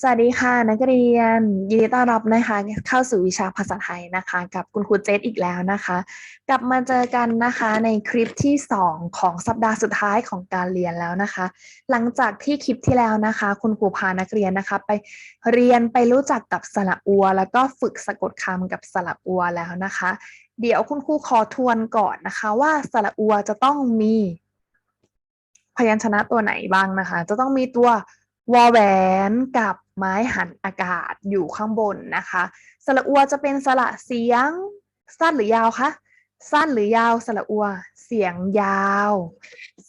สวัสดีค่ะ นักเรียน ยินดีต้อนรับนะคะ เข้าสู่วิชาภาษาไทยนะคะ กับคุณครูเจษอีกแล้วนะคะ กลับมาเจอกันนะคะในคลิปที่ 2 ของสัปดาห์สุดท้ายของการเรียนแล้วนะคะ หลังจากที่คลิปที่แล้วนะคะ คุณครูพานักเรียนนะคะ ไปเรียนไปรู้จักกับสระอัว แล้วก็ฝึกสะกดคำกับสระอัวแล้วนะคะ เดี๋ยวคุณครูขอทวนก่อนนะคะ ว่าสระอัวจะต้องมี พยัญชนะตัวไหนบ้างนะคะ จะต้องมีตัว วอแหวนกับไม้หันอากาศอยู่ข้างบนนะคะ สระอัวจะเป็นสระเสียงสั้นหรือยาวคะ สั้นหรือยาวสระอัว เสียงยาว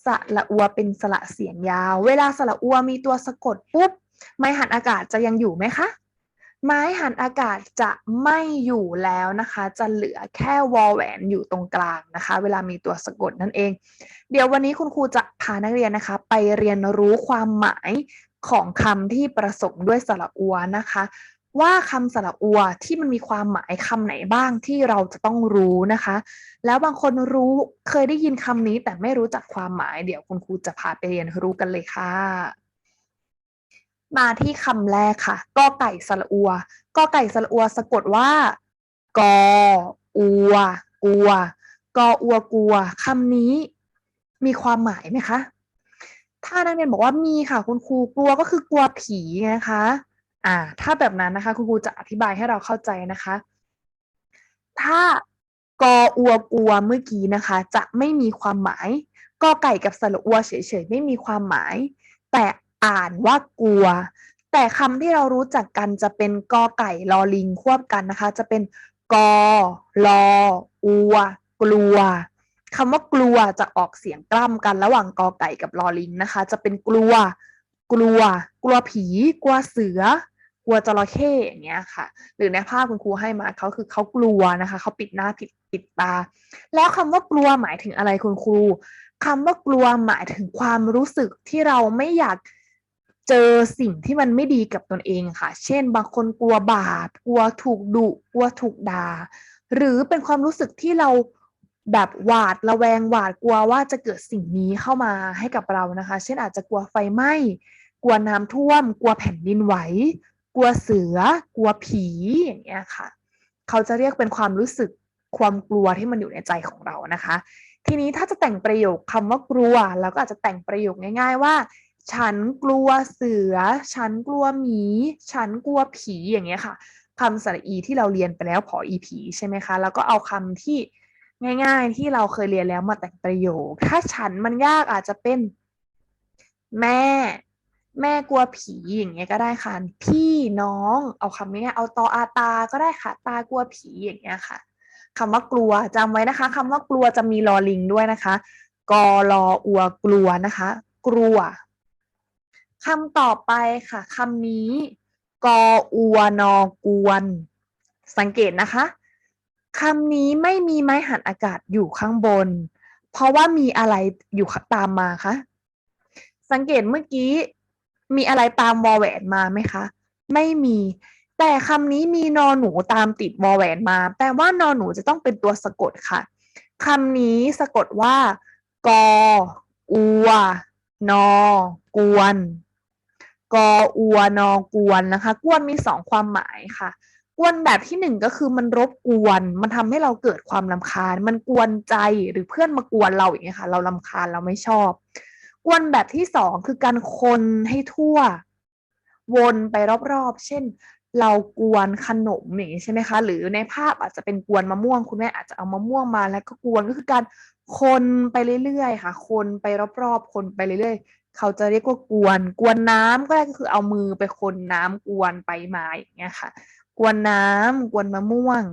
สระอัวเป็นสระเสียงยาว เวลาสระอัวมีตัวสะกดปุ๊บ ไม้หันอากาศจะยังอยู่ไหมคะ ไม้หันอากาศจะไม่อยู่แล้วนะคะ จะเหลือแค่วอแหวนอยู่ตรงกลางนะคะ เวลามีตัวสะกดนั่นเอง เดี๋ยววันนี้คุณครูจะพานักเรียนนะคะ ไปเรียนรู้ความหมาย ของคำที่ประสมด้วยสระอัวนะคะ ว่าคำสระอัวที่มันมีความหมายคำไหนบ้างที่เราจะต้องรู้นะคะ แล้วบางคนรู้เคยได้ยินคำนี้แต่ไม่รู้จักความหมายเดี๋ยวคุณครูจะพาไปเรียนรู้กันเลยค่ะมาที่คำแรกค่ะกอไก่สระอัวกอไก่สระอัวสะกดว่ากออัว กัวกออัวกัวคำนี้มีความหมายไหมคะ ถ้านักเรียนบอกว่ามีค่ะคุณครูกลัวก็คือกลัวผีนะคะอ่าถ้าแบบนั้นนะคะคุณครูจะอธิบายให้เราเข้าใจนะคะ ถ้ากออัวกลัวเมื่อกี้นะคะ จะไม่มีความหมายกอไก่กับสระอัวเฉยๆไม่มีความหมาย แต่อ่านว่ากลัว แต่คำที่เรารู้จักกันจะเป็นกอไก่ลอลิงควบกันนะคะ จะเป็นกอลออัว กลัว คำว่ากลัวจะออกเสียงกล้ำกันระหว่างกอไก่กับลอลิงนะคะ จะเป็นกลัว กลัว กลัวผี กลัวเสือ กลัวจระเข้อย่างเงี้ยค่ะ หรือในภาพคุณครูให้มาเขาคือเขากลัวนะคะเขาปิดหน้าปิดปิดตา แล้วคำว่ากลัวหมายถึงอะไรคุณครูคำว่ากลัวหมายถึงความรู้สึกที่เราไม่อยากเจอสิ่งที่มันไม่ดีกับตนเองค่ะ เช่น บางคนกลัวบาป กลัวถูกดุ กลัวถูกด่า หรือเป็นความรู้สึกที่เรา แบบหวาดระแวงหวาดกลัวว่าจะเกิดสิ่งนี้เข้ามาให้กับเรานะคะ เช่นอาจจะกลัวไฟไหม้กลัวน้ำท่วม กลัวแผ่นดินไหว กลัวเสือ กลัวผีอย่างเงี้ยค่ะ เขาจะเรียกเป็นความรู้สึกความกลัวที่มันอยู่ในใจของเรานะคะ ทีนี้ถ้าจะแต่งประโยคคำว่ากลัวเราก็อาจจะแต่งประโยคง่าย ๆ ว่า ฉันกลัวเสือ ฉันกลัวหมี ฉันกลัวผีอย่างเงี้ยค่ะคำสระอีที่เราเรียนไปแล้วพออีผีใช่ไหมคะ แล้วก็เอาคำที่ ง่าย ๆ ที่เราเคยเรียนแล้วมาแต่งประโยค ถ้าฉันมันยากอาจจะเป็น แม่ แม่กลัวผีอย่างเงี้ยก็ได้ค่ะ พี่น้องเอาคำนี้เอาตออาตาก็ได้ค่ะ ตากลัวผีอย่างเงี้ยค่ะคำว่ากลัวจำไว้นะคะคำว่ากลัวจะมีลอลิงด้วยนะคะกอรออัวกลัวนะคะ กลัวคำต่อไปค่ะคำนี้กออัวนอกวน สังเกตนะคะ คำนี้ไม่มีไม้หันอากาศอยู่ข้างบน เพราะว่ามีอะไรอยู่ตามมาคะ สังเกตเมื่อกี้ มีอะไรตามวอแหวนมาไหมคะ ไม่มี แต่คำนี้มีนอหนูตามติดวอแหวนมา แปลว่านอหนูจะต้องเป็นตัวสะกดค่ะคำนี้สะกดว่า กอ อัว นอ กวน กอ อัว นอ กวนนะคะ กวนมีสองความหมายค่ะ กวนแบบที่หนึ่งก็คือมันรบกวน มันทำให้เราเกิดความลำคาญ มันกวนใจหรือเพื่อนมากวนเราอย่างเงี้ยค่ะ เราลำคาญเราไม่ชอบ กวนแบบที่สองคือการคนให้ทั่ว วนไปรอบๆ เช่น เรากวนขนมอย่างนี้ใช่ไหมคะ หรือในภาพอาจจะเป็นกวนมะม่วง คุณแม่อาจจะเอามะม่วงมาแล้วก็กวนก็คือการคนไปเรื่อยๆค่ะ คนไปรอบๆ คนไปเรื่อยๆ เขาจะเรียกว่ากวน กวนน้ำก็ได้ก็คือเอามือไปคนน้ำกวนไปมาอย่างเงี้ยค่ะ กวนน้ำกวนมะม่วง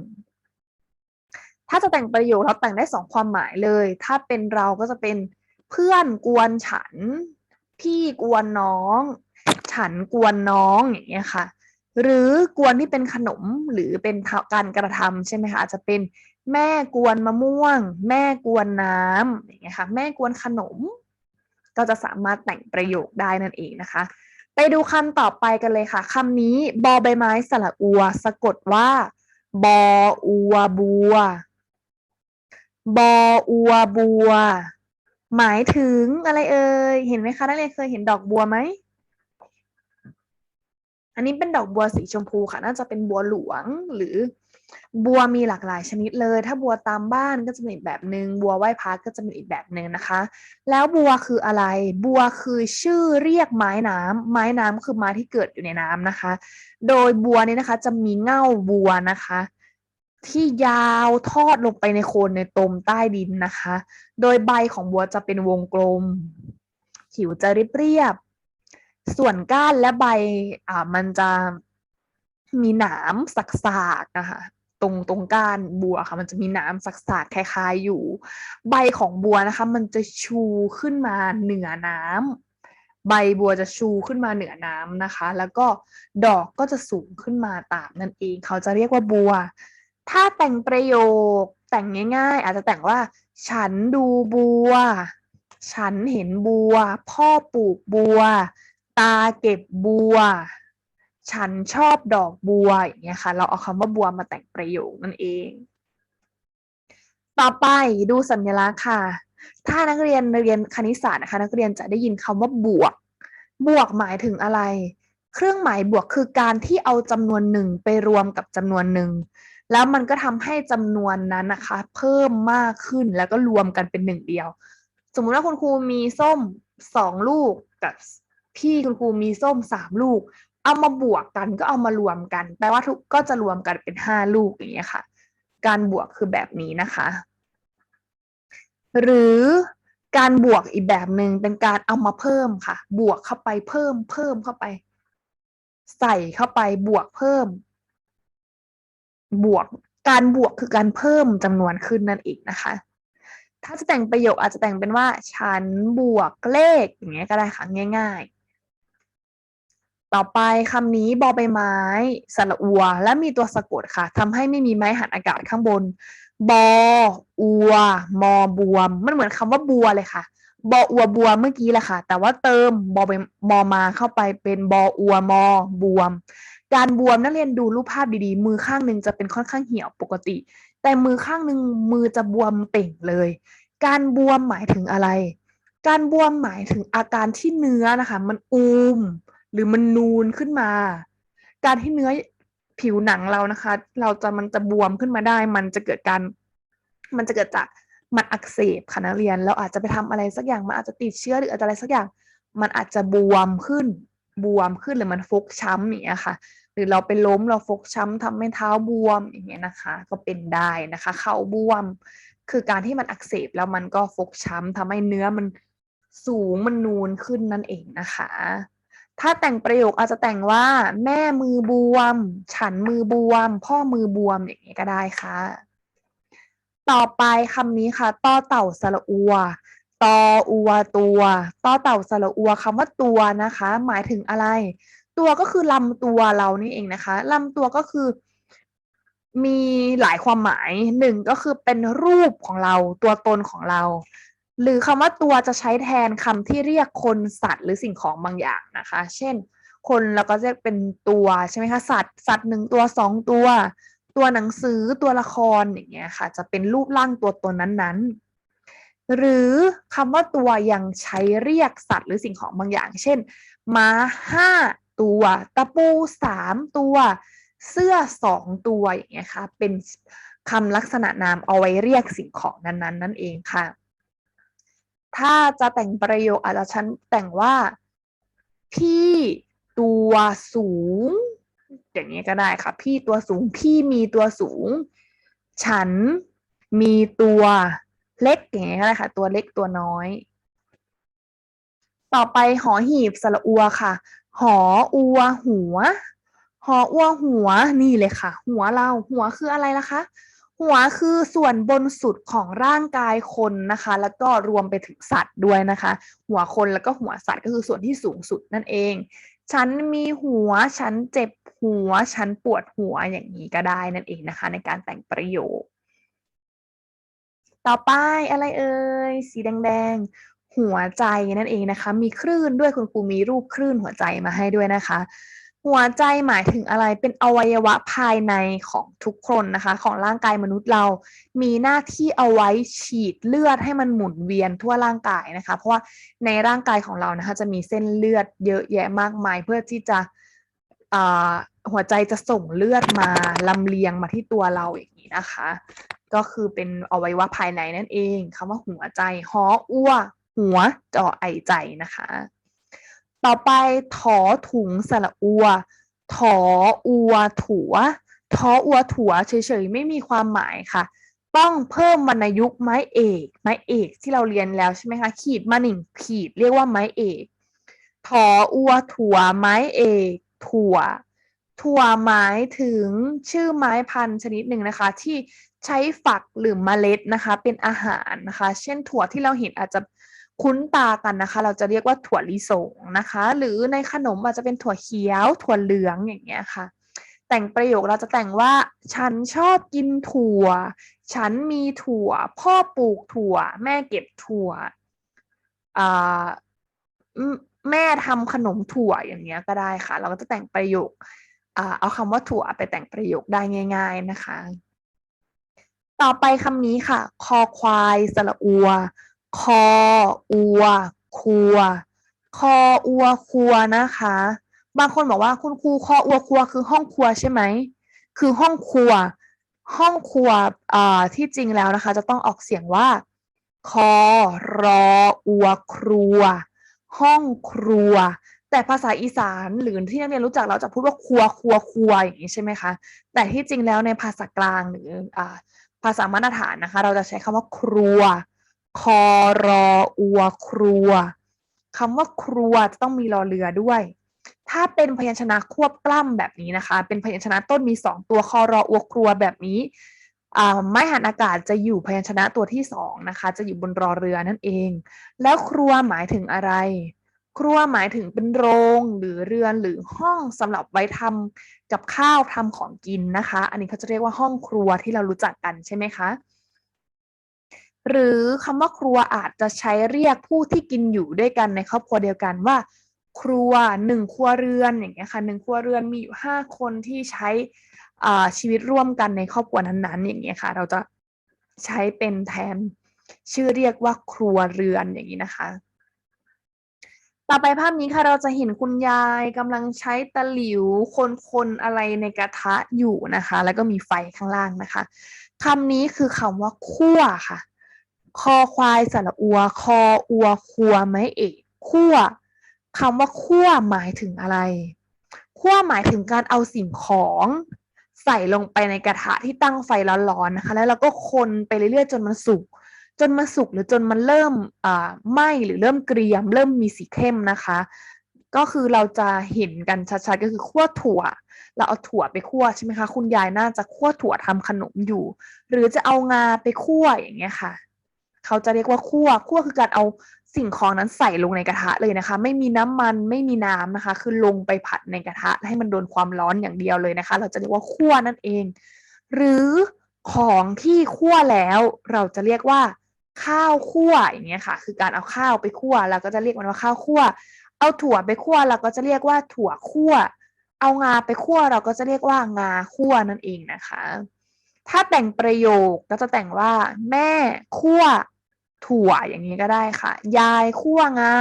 ถ้าจะแต่งประโยคเราแต่งได้สองความหมายเลย ถ้าเป็นเราก็จะเป็นเพื่อนกวนฉัน พี่กวนน้อง ฉันกวนน้องอย่างเงี้ยค่ะ หรือกวนที่เป็นขนมหรือเป็นการกระทำใช่ไหมคะอาจจะเป็นแม่กวนมะม่วง แม่กวนน้ำอย่างเงี้ยค่ะ แม่กวนขนม ก็จะสามารถแต่งประโยคได้นั่นเองนะคะ ไปดูคำต่อไปกันเลยค่ะคำนี้บอใบไม้สระอัว สะกดว่า บออัวบัว บออัวบัว หมายถึงอะไรเอ่ยเห็นไหมคะนักเรียนเคยเห็นดอกบัวไหมอันนี้เป็นดอกบัวสีชมพูค่ะ น่าจะเป็นบัวหลวงหรือ บัวมีหลากหลายชนิดเลย ถ้าบัวตามบ้านก็จะเป็นอีกแบบหนึ่งบัวไหว้พระก็จะเป็นอีกแบบหนึ่งนะคะ แล้วบัวคืออะไร บัวคือชื่อเรียกไม้น้ำไม้น้ำคือไม้ที่เกิดอยู่ในน้ำนะคะ โดยบัวนี้นะคะจะมีเง่าบัวนะคะ ที่ยาวทอดลงไปในโคนในตมใต้ดินนะคะ โดยใบของบัวจะเป็นวงกลม ผิวจะเรียบๆส่วนก้านและใบอ่ามันจะมีหนามสักๆนะคะ ตรงตรงก้านบัวค่ะ มันจะมีนามสักๆคล้ายๆอยู่ ใบของบัวนะคะ มันจะชูขึ้นมาเหนือน้ำใบบัวจะชูขึ้นมาเหนือน้ำนะคะ แล้วก็ดอกก็จะสูงขึ้นมาตามนั่นเอง เขาจะเรียกว่าบัว ถ้าแต่งประโยคแต่งง่าย ๆ อาจจะแต่งว่า ฉันดูบัว ฉันเห็นบัว พ่อปลูกบัว ตาเก็บบัว ฉันชอบดอกบัวอย่างเงี้ยค่ะ เราเอาคำว่าบัวมาแต่งประโยคนั่นเอง ต่อไปดูสัญลักษณ์ค่ะ ถ้านักเรียนเรียนคณิตศาสตร์นะคะ นักเรียนจะได้ยินคำว่าบวก บวกหมายถึงอะไร เครื่องหมายบวกคือการที่เอาจำนวนหนึ่งไปรวมกับจำนวนหนึ่งแล้วมันก็ทำให้จำนวนนั้นนะคะ เพิ่มมากขึ้นแล้วก็รวมกันเป็นหนึ่งเดียว สมมุติว่าคุณครูมีส้มสองลูกกับพี่คุณครูมีส้มสามลูก เอามาบวกกันก็เอามารวมกันแปลว่าทุกก็จะรวมกันเป็นห้าลูกอย่างเงี้ยค่ะ การบวกคือแบบนี้นะคะ หรือการบวกอีกแบบหนึ่งเป็นการเอามาเพิ่มค่ะ บวกเข้าไปเพิ่มเพิ่มเข้าไป ใส่เข้าไปบวกเพิ่ม บวกการบวกคือการเพิ่มจำนวนขึ้นนั่นเองนะคะ ถ้าจะแต่งประโยคอาจจะแต่งเป็นว่า ฉันบวกเลขอย่างเงี้ยก็ได้ค่ะง่าย ต่อไปคำนี้บอใบไม้สระอัว และมีตัวสะกดค่ะทำให้ไม่มีไม้หันอากาศข้างบน บอ อัว มอบวม มันเหมือนคำว่าบัวเลยค่ะ บออัวบัวเมื่อกี้แหละค่ะ แต่ว่าเติมบอใบมอมาเข้าไปเป็นบออัวมอบวม การบวมนักเรียนดูรูปภาพดีๆ มือข้างหนึ่งจะเป็นค่อนข้างเหี่ยวปกติ แต่มือข้างหนึ่งมือจะบวมเต่งเลย การบวมหมายถึงอะไร การบวมหมายถึงอาการที่เนื้อนะคะ มันอูม หรือมันนูนขึ้นมา การที่เนื้อผิวหนังเรานะคะ เราจะมันจะบวมขึ้นมาได้ มันจะเกิดการ มันจะเกิดจากมันอักเสบค่ะนักเรียน เราอาจจะไปทำอะไรสักอย่างมันอาจจะติดเชื้อหรืออาจจะอะไรสักอย่าง มันอาจจะบวมขึ้นบวมขึ้นหรือมันฟกช้ำอย่างเงี้ยค่ะ หรือเราไปล้มเราฟกช้ำทำให้เท้าบวมอย่างเงี้ยนะคะ ก็เป็นได้นะคะ เข่าบวม คือการที่มันอักเสบแล้วมันก็ฟกช้ำทำให้เนื้อมันสูงมันนูนขึ้นนั่นเองนะคะ ถ้าแต่งประโยคอาจจะแต่งว่า แม่มือบวม ฉันมือบวม พ่อมือบวมอย่างนี้ก็ได้ค่ะ ต่อไปคำนี้ค่ะต่อเต่าสระอัวตออัวตัวต่อเต่าสระอัวคำว่าตัวนะคะ หมายถึงอะไร ตัวก็คือลำตัวเรานี่เองนะคะลำตัวก็คือ มีหลายความหมายหนึ่งก็คือเป็นรูปของเราตัวตนของเรา หรือคำว่าตัวจะใช้แทนคำที่เรียกคนสัตว์หรือสิ่งของบางอย่างนะคะ เช่น คนเราก็เรียกเป็นตัวใช่ไหมคะสัตว์สัตว์หนึ่งตัวสองตัว ตัวหนังสือตัวละครอย่างเงี้ยค่ะ จะเป็นรูปร่างตัวตนนั้นๆ หรือคำว่าตัวยังใช้เรียกสัตว์หรือสิ่งของบางอย่าง เช่น ม้าห้าตัวตะปูสามตัวเสื้อสองตัวอย่างเงี้ยค่ะเป็นคำลักษณะนามเอาไว้เรียกสิ่งของนั้นๆ นั่นเองค่ะ ถ้าจะแต่งประโยคอาจจะฉันแต่งว่า พี่ตัวสูง อย่างนี้ก็ได้ค่ะ พี่ตัวสูง พี่มีตัวสูง ฉันมีตัวเล็กอย่างนี้ก็ได้ค่ะ ตัวเล็กตัวน้อย ต่อไปหอหีบสระอัวค่ะ หออัวหัว หออัวหัวนี่เลยค่ะ หัวเราหัวคืออะไรล่ะคะ หัวคือส่วนบนสุดของร่างกายคนนะคะ แล้วก็รวมไปถึงสัตว์ด้วยนะคะ หัวคนแล้วก็หัวสัตว์ก็คือส่วนที่สูงสุดนั่นเอง ฉันมีหัว ฉันเจ็บหัว ฉันปวดหัวอย่างนี้ก็ได้นั่นเองนะคะ ในการแต่งประโยค ต่อไปอะไรเอ่ยสีแดงๆหัวใจนั่นเองนะคะ มีคลื่นด้วยคุณครูมีรูปคลื่นหัวใจมาให้ด้วยนะคะ หัวใจหมายถึงอะไรเป็นอวัยวะภายในของทุกคนนะคะ ของร่างกายมนุษย์เรา มีหน้าที่เอาไว้ฉีดเลือดให้มันหมุนเวียนทั่วร่างกายนะคะ เพราะว่าในร่างกายของเรานะคะ จะมีเส้นเลือดเยอะแยะมากมาย เพื่อที่จะหัวใจจะส่งเลือดมาลำเลียงมาที่ตัวเราอย่างนี้นะคะ ก็คือเป็นอวัยวะภายในนั่นเองคำว่าหัวใจหออ้ว หัวจอไอใจนะคะ ต่อไปถอถุงสระอัว ถออัวถัวทออัวถัวเฉยๆ ไม่มีความหมายค่ะ ต้องเพิ่มวรรณยุกต์ไม้เอก ไม้เอกที่เราเรียนแล้วใช่ไหมคะ ขีดมาหนึ่งขีดเรียกว่าไม้เอก ถออัวถั่วไม้เอก ถั่ว ถั่วหมายถึงชื่อไม้พันธุ์ชนิดหนึ่งนะคะ ที่ใช้ฝักหรือเมล็ดนะคะ เป็นอาหารนะคะ เช่นถั่วที่เราเห็นอาจจะ คุ้นตากันนะคะ เราจะเรียกว่าถั่วลิสงนะคะ หรือในขนมอาจจะเป็นถั่วเขียว ถั่วเหลืองอย่างเงี้ยค่ะ แต่งประโยคเราจะแต่งว่า ฉันชอบกินถั่ว ฉันมีถั่ว พ่อปลูกถั่ว แม่เก็บถั่วแม่ทำขนมถั่วอย่างเงี้ยก็ได้ค่ะ เราก็จะแต่งประโยคเอาคำว่าถั่วไปแต่งประโยคได้ง่าย ๆนะคะ ต่อไปคำนี้ค่ะ คอควายสระอัว คออัวครัว คออัวครัวนะคะ บางคนบอกว่าคุณครูคออัวครัวคือห้องครัวใช่ไหม คือห้องครัว ห้องครัวอ่าที่จริงแล้วนะคะ จะต้องออกเสียงว่า คอรออัวครัว ห้องครัว แต่ภาษาอีสานหรือที่นักเรียนรู้จักเราจะพูดว่าครัวครัวครัวอย่างนี้ใช่ไหมคะ แต่ที่จริงแล้วในภาษากลางหรืออ่าภาษามาตรฐานนะคะ เราจะใช้คำว่าครัว คอรออัวครัวคำว่าครัวจะต้องมีรอเรือด้วย ถ้าเป็นพยัญชนะควบกล้ำแบบนี้นะคะ เป็นพยัญชนะต้นมีสองตัวคอรออัวครัวแบบนี้ไม้หันอากาศจะอยู่พยัญชนะตัวที่สองนะคะ จะอยู่บนรอเรือนั่นเอง แล้วครัวหมายถึงอะไร ครัวหมายถึงเป็นโรงหรือเรือนหรือห้องสำหรับไว้ทำกับข้าวทำของกินนะคะ อันนี้เขาจะเรียกว่าห้องครัวที่เรารู้จักกันใช่ไหมคะ หรือคำว่าครัวอาจจะใช้เรียกผู้ที่กินอยู่ด้วยกันในครอบครัวเดียวกันว่า ครัวหนึ่งครัวเรือนอย่างเงี้ยค่ะหนึ่งครัวเรือนมีอยู่ห้าคนที่ใช้ชีวิตร่วมกันในครอบครัวนั้นๆ อย่างเงี้ยค่ะ เราจะใช้เป็นแทนชื่อเรียกว่าครัวเรือนอย่างนี้นะคะ ต่อไปภาพนี้ค่ะเราจะเห็นคุณยายกำลังใช้ตะหลิวคนๆอะไรในกระทะอยู่นะคะ แล้วก็มีไฟข้างล่างนะคะคำนี้คือคำว่าคั่วค่ะ คอควายสระอัว คออัวคัวไม้เอกคั่วคำว่าคั่วหมายถึงอะไรคั่วหมายถึงการเอาสิ่งของใส่ลงไปในกระทะที่ตั้งไฟร้อนๆนะคะ แล้วเราก็คนไปเรื่อยๆจนมันสุกจนมันสุกหรือจนมันเริ่มไหม้หรือเริ่มเกรียม เริ่มมีสีเข้มนะคะ ก็คือเราจะเห็นกันชัดๆก็คือคั่วถั่ว เราเอาถั่วไปคั่วใช่ไหมคะ คุณยายน่าจะคั่วถั่วทำขนมอยู่ หรือจะเอางาไปคั่วอย่างเงี้ยค่ะ เขาจะเรียกว่าคั่วคั่วคือการเอาสิ่งของนั้นใส่ลงในกระทะเลยนะคะ ไม่มีน้ำมันไม่มีน้ำนะคะ คือลงไปผัดในกระทะ ให้มันโดนความร้อนอย่างเดียวเลยนะคะ เราจะเรียกว่าคั่วนั่นเอง หรือของที่คั่วแล้วเราจะเรียกว่า ข้าวคั่วอย่างเงี้ยค่ะ คือการเอาข้าวไปคั่วเราก็จะเรียกมันว่าข้าวคั่ว เอาถั่วไปคั่วเราก็จะเรียกว่าถั่วคั่ว เอางาไปคั่วเราก็จะเรียกว่างาคั่วนั่นเองนะคะ ถ้าแต่งประโยคก็จะแต่งว่า แม่คั่ว ถั่วอย่างนี้ก็ได้ค่ะ ยายคั่วงา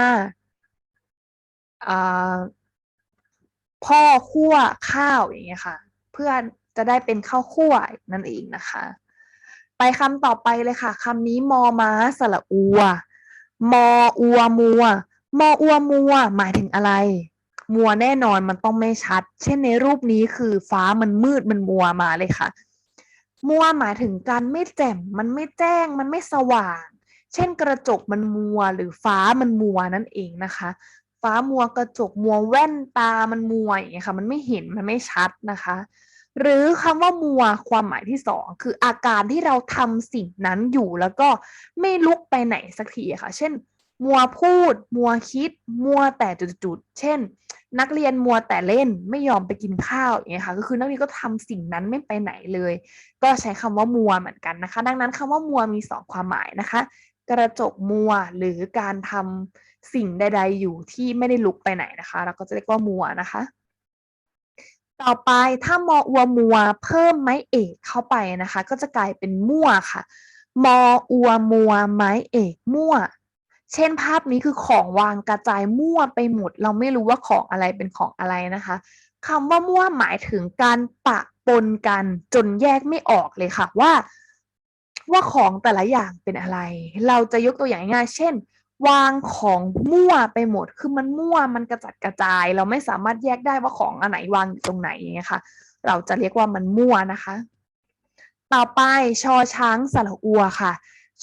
พ่อคั่วข้าวอย่างเงี้ยค่ะ เพื่อจะได้เป็นข้าวคั่วนั่นเองนะคะ ไปคำต่อไปเลยค่ะคำนี้มอม้าสระอัว มออัวมัว มออัวมัว หมายถึงอะไร มัวแน่นอนมันต้องไม่ชัด เช่นในรูปนี้คือฟ้ามันมืดมันมัวมาเลยค่ะ มัวหมายถึงการไม่แจ่มมันไม่แจ้งมันไม่สว่าง เช่นกระจกมันมัวหรือฟ้ามันมัวนั่นเองนะคะ ฟ้ามัวกระจกมัวแว่นตามันมัวอย่างเงี้ยค่ะ มันไม่เห็นมันไม่ชัดนะคะ หรือคำว่ามัวความหมายที่สองคืออาการที่เราทำสิ่งนั้นอยู่แล้วก็ไม่ลุกไปไหนสักทีค่ะ เช่น มัวพูด มัวคิด มัวแต่จุดๆเช่น นักเรียนมัวแต่เล่นไม่ยอมไปกินข้าวอย่างเงี้ยค่ะก็คือนักเรียนก็ทำสิ่งนั้นไม่ไปไหนเลย ก็ใช้คำว่ามัวเหมือนกันนะคะ ดังนั้นคำว่ามัวมีสองความหมายนะคะ กระจกมัวหรือการทำสิ่งใด ๆ อยู่ที่ไม่ได้ลุกไปไหนนะคะ เราก็จะเรียกว่ามัวนะคะ ต่อไปถ้ามออัวมัวเพิ่มไม้เอกเข้าไปนะคะ ก็จะกลายเป็นมั่วค่ะมออัวมัวไม้เอกมั่ว เช่นภาพนี้คือของวางกระจายมั่วไปหมด เราไม่รู้ว่าของอะไรเป็นของอะไรนะคะคำว่ามั่วหมายถึงการปะปนกันจนแยกไม่ออกเลยค่ะว่า ว่าของแต่ละอย่างเป็นอะไร เราจะยกตัวอย่างง่าย เช่น วางของมั่วไปหมด คือมันมั่วมันกระจัดกระจาย เราไม่สามารถแยกได้ว่าของอันไหนวางอยู่ตรงไหนอย่างเงี้ยค่ะ เราจะเรียกว่ามันมั่วนะคะ ต่อไปชอช้างสระอัวค่ะ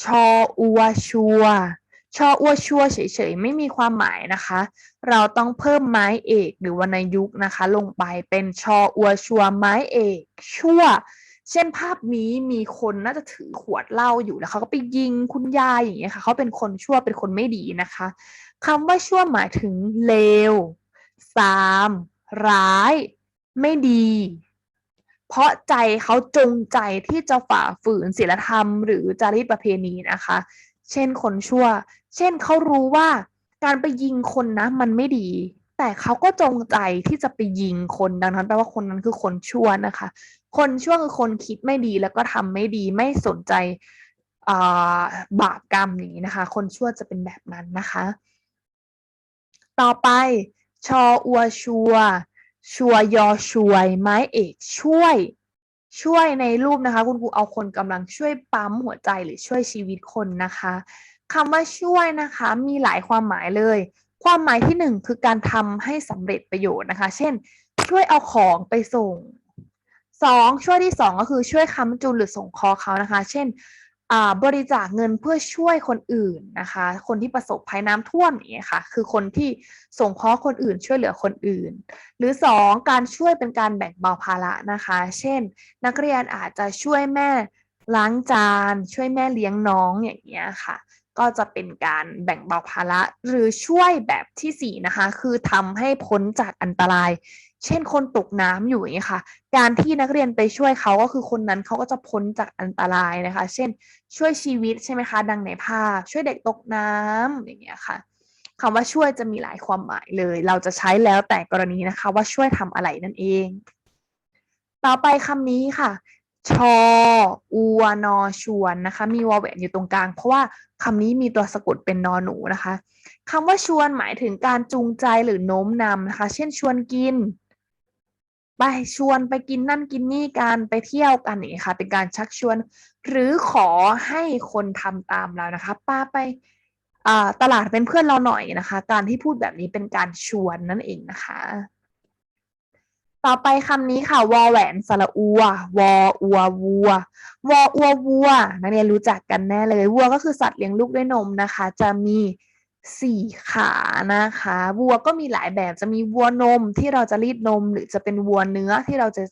ชออัวชัวชออัวชัวเฉยๆ ไม่มีความหมายนะคะ เราต้องเพิ่มไม้เอกหรือวรรณยุกต์นะคะ ลงไปเป็นชออัวชัวไม้เอก ชั่ว เช่นภาพนี้มีคนน่าจะถือขวดเหล้าอยู่แล้วเขาก็ไปยิงคุณยายอย่างเงี้ยค่ะเขาเป็นคนชั่วเป็นคนไม่ดีนะคะคำว่าชั่วหมายถึงเลวซามร้าย ไม่ดี เพราะใจเขาจงใจที่จะฝ่าฝืนศีลธรรม หรือจารีตประเพณีนะคะ เช่นคนชั่ว เช่นเขารู้ว่าการไปยิงคนนะมันไม่ดี แต่เขาก็จงใจที่จะไปยิงคนดังนั้นแปลว่าคนนั้นคือคนชั่วนะคะ คนชั่วคือคนคิดไม่ดีแล้วก็ทำไม่ดีไม่สนใจบาปกรรมนี้นะคะ คนชั่วจะเป็นแบบนั้นนะคะ ต่อไปชออัวชัว ชัวยอช่วย ไม้เอกช่วย ช่วยในรูปนะคะ คุณครูเอาคนกำลังช่วยปั๊มหัวใจหรือช่วยชีวิตคนนะคะคำว่าช่วยนะคะ มีหลายความหมายเลย ความหมายที่หนึ่งคือการทำให้สำเร็จประโยชน์นะคะ เช่น ช่วยเอาของไปส่งสองช่วยที่สองก็คือช่วยค้ำจุนหรือส่งคอเขานะคะ เช่นบริจาคเงินเพื่อช่วยคนอื่นนะคะ คนที่ประสบภัยน้ำท่วมอย่างนี้ค่ะ คือคนที่ส่งเคราะห์คนอื่นช่วยเหลือคนอื่น หรือสองการช่วยเป็นการแบ่งเบาภาระนะคะ เช่น นักเรียนอาจจะช่วยแม่ล้างจาน ช่วยแม่เลี้ยงน้องอย่างเงี้ยค่ะ ก็จะเป็นการแบ่งเบาภาระหรือช่วยแบบที่สี่นะคะ คือทำให้พ้นจากอันตราย เช่นคนตกน้ำอยู่อย่างนี้ค่ะ การที่นักเรียนไปช่วยเขาก็คือคนนั้นเขาก็จะพ้นจากอันตรายนะคะ เช่น ช่วยชีวิตใช่ไหมคะ ดังในภาพ ช่วยเด็กตกน้ำอย่างเงี้ยค่ะคำว่าช่วยจะมีหลายความหมายเลย เราจะใช้แล้วแต่กรณีนะคะว่าช่วยทำอะไรนั่นเอง ต่อไปคำนี้ค่ะ ชออัวนอชวนนะคะ มีวอแหวนอยู่ตรงกลาง เพราะว่าคำนี้มีตัวสะกดเป็นนอหนูนะคะคำว่าชวนหมายถึงการจูงใจหรือโน้มนำนะคะ เช่นชวนกิน ไปชวนไปกินนั่นกินนี่กันไปเที่ยวกันนี่ค่ะ เป็นการชักชวน หรือขอให้คนทำตามเรานะคะ ป้าไปตลาดเป็นเพื่อนเราหน่อยนะคะ การที่พูดแบบนี้เป็นการชวนนั่นเองนะคะ ต่อไปคำนี้ค่ะวอแหวนสระอัววออัววัววออัววัวนักเรียนรู้จักกันแน่เลยวัวก็คือสัตว์เลี้ยงลูกด้วยนมนะคะ จะมีสี่ขานะคะวัวก็มีหลายแบบจะมีวัวนมที่เราจะรีดนม หรือจะเป็นวัวเนื้อที่เราจะ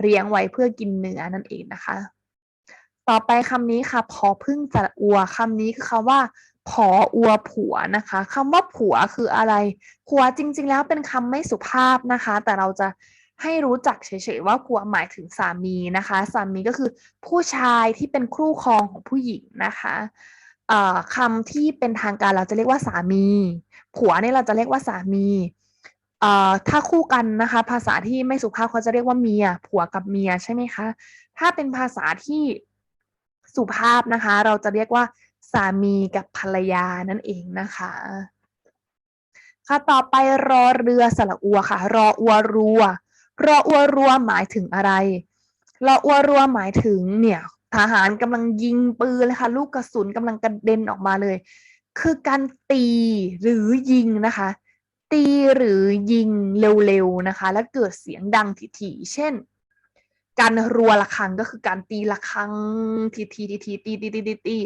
เลี้ยงไว้เพื่อกินเนื้อนั่นเองนะคะ ต่อไปคำนี้ค่ะพอพึ่งจะอัวคำนี้คือคำว่าพออัวผัวนะคะคำว่าผัวคืออะไรผัวจริง ๆ แล้วเป็นคำไม่สุภาพนะคะ แต่เราจะ ให้รู้จักเฉยๆว่าผัวหมายถึงสามีนะคะ สามีก็คือผู้ชายที่เป็นคู่ครองของผู้หญิงนะคะคำที่เป็นทางการเราจะเรียกว่าสามี ผัวเนี่ยเราจะเรียกว่าสามีถ้าคู่กันนะคะ ภาษาที่ไม่สุภาพเขาจะเรียกว่าเมีย ผัวกับเมียใช่ไหมคะ ถ้าเป็นภาษาที่สุภาพนะคะ เราจะเรียกว่าสามีกับภรรยานั่นเองนะคะ ค่ะต่อไปรอเรือสระอัวค่ะ รออัวรัว รออัวรัวหมายถึงอะไร รออัวรัวหมายถึงเนี่ยทหารกำลังยิงปืนเลยค่ะลูกกระสุนกำลังกระเด็นออกมาเลย คือการตีหรือยิงนะคะ ตีหรือยิงเร็วๆนะคะ แล้วเกิดเสียงดังถี่ๆเช่น การรัวระฆังก็คือการตีระฆังทีทีทีทีตีตีตีตีตี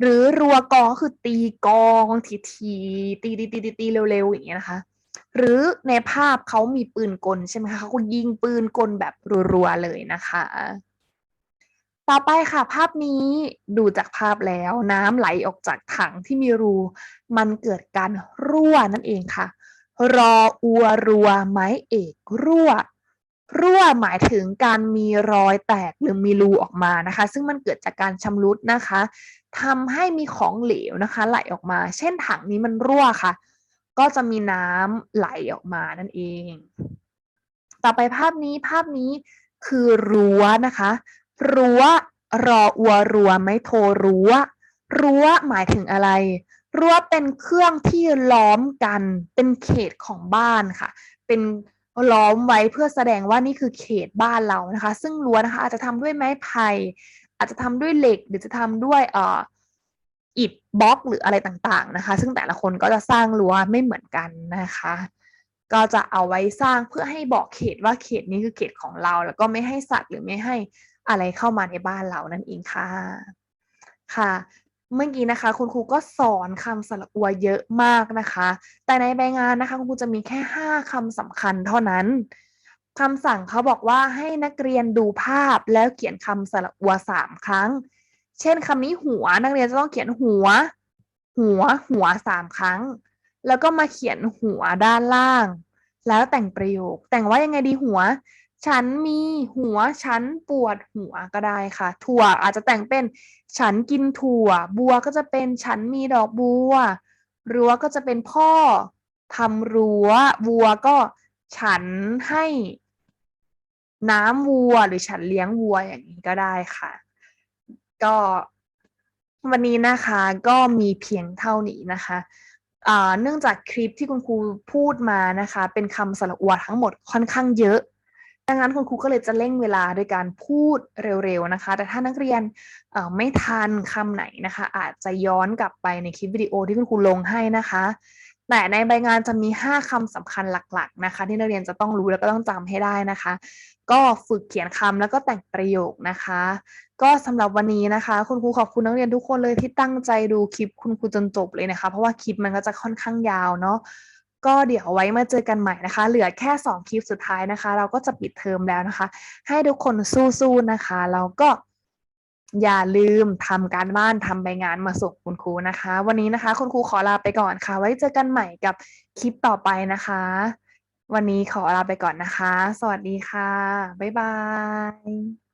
หรือรัวกองก็คือตีกองทีทีตีตีตีตีตีเร็วๆอย่างเงี้ยนะคะ หรือในภาพเขามีปืนกลใช่ไหมคะเขายิงปืนกลแบบรัวๆเลยนะคะ ต่อไปค่ะ ภาพนี้ดูจากภาพแล้ว น้ำไหลออกจากถังที่มีรู มันเกิดการรั่วนั่นเองค่ะ รออัวรัวไม้เอกรั่วรั่วหมายถึงการมีรอยแตกหรือมีรูออกมานะคะ ซึ่งมันเกิดจากการชำรุดนะคะทำให้มีของเหลวนะคะ ไหลออกมา เช่นถังนี้มันรั่วค่ะ ก็จะมีน้ำไหลออกมานั่นเอง ต่อไปภาพนี้ภาพนี้คือรั้วนะคะ รั้วรออัวรัวไม่โทรรั้ว รั้วหมายถึงอะไร รั้วเป็นเครื่องที่ล้อมกัน เป็นเขตของบ้านค่ะ เป็นล้อมไว้เพื่อแสดงว่านี่คือเขตบ้านเรานะคะ ซึ่งรั้วนะคะ อาจจะทำด้วยไม้ไผ่อาจจะทำด้วยเหล็กหรือจะทำด้วยเอ่อ อิฐบล็อกหรืออะไรต่างๆนะคะ ซึ่งแต่ละคนก็จะสร้างรั้วไม่เหมือนกันนะคะ ก็จะเอาไว้สร้างเพื่อให้บอกเขตว่าเขตนี้คือเขตของเรา แล้วก็ไม่ให้สัตว์หรือไม่ให้อะไรเข้ามาในบ้านเรานั่นเองค่ะค่ะ เมื่อกี้นะคะ คุณครูก็สอนคำสระอัวเยอะมากนะคะ แต่ในใบงานนะคะคุณครูจะมีแค่ห้าคำสำคัญเท่านั้นคำสั่งเขาบอกว่าให้นักเรียนดูภาพแล้วเขียนคำสระอัวสามครั้ง เช่นคำนี้หัวนักเรียนจะต้องเขียนหัว หัว หัวสามครั้ง แล้วก็มาเขียนหัวด้านล่าง แล้วแต่งประโยค แต่งว่ายังไงดีหัว ฉันมีหัว ฉันปวดหัวก็ได้ค่ะ ถั่วอาจจะแต่งเป็น ฉันกินถั่ว บัวก็จะเป็นฉันมีดอกบัว รั้วก็จะเป็นพ่อทำรั้ววัวก็ฉันให้น้ำวัวหรือฉันเลี้ยงวัวอย่างนี้ก็ได้ค่ะ ก็วันนี้นะคะก็มีเพียงเท่านี้นะคะเนื่องจากคลิปที่คุณครูพูดมานะคะ เป็นคำสระอวดทั้งหมดค่อนข้างเยอะ ดังนั้นคุณครูก็เลยจะเร่งเวลาโดยการพูดเร็วๆนะคะ แต่ถ้านักเรียนไม่ทันคำไหนนะคะ อาจจะย้อนกลับไปในคลิปวิดีโอที่คุณครูลงให้นะคะ แต่ในใบงานจะมี 5คำสำคัญหลักๆนะคะ ที่นักเรียนจะต้องรู้แล้วก็ต้องจำให้ได้นะคะ ก็ฝึกเขียนคำแล้วก็แต่งประโยคนะคะ ก็สำหรับวันนี้นะคะ คุณครูขอบคุณนักเรียนทุกคนเลยที่ตั้งใจดูคลิปคุณครูจนจบเลยนะคะ เพราะว่าคลิปมันก็จะค่อนข้างยาวเนาะก็เดี๋ยวไว้มาเจอกันใหม่นะคะ เหลือแค่ 2 คลิปสุดท้ายนะคะ เราก็จะปิดเทอมแล้วนะคะ ให้ทุกคนสู้ๆนะคะแล้วก็อย่าลืมทำการบ้านทำใบงานมาส่งคุณครูนะคะ วันนี้นะคะ คุณครูขอลาไปก่อนค่ะ ไว้เจอกันใหม่กับคลิปต่อไปนะคะ วันนี้ขอลาไปก่อนนะคะ สวัสดีค่ะ บ๊ายบาย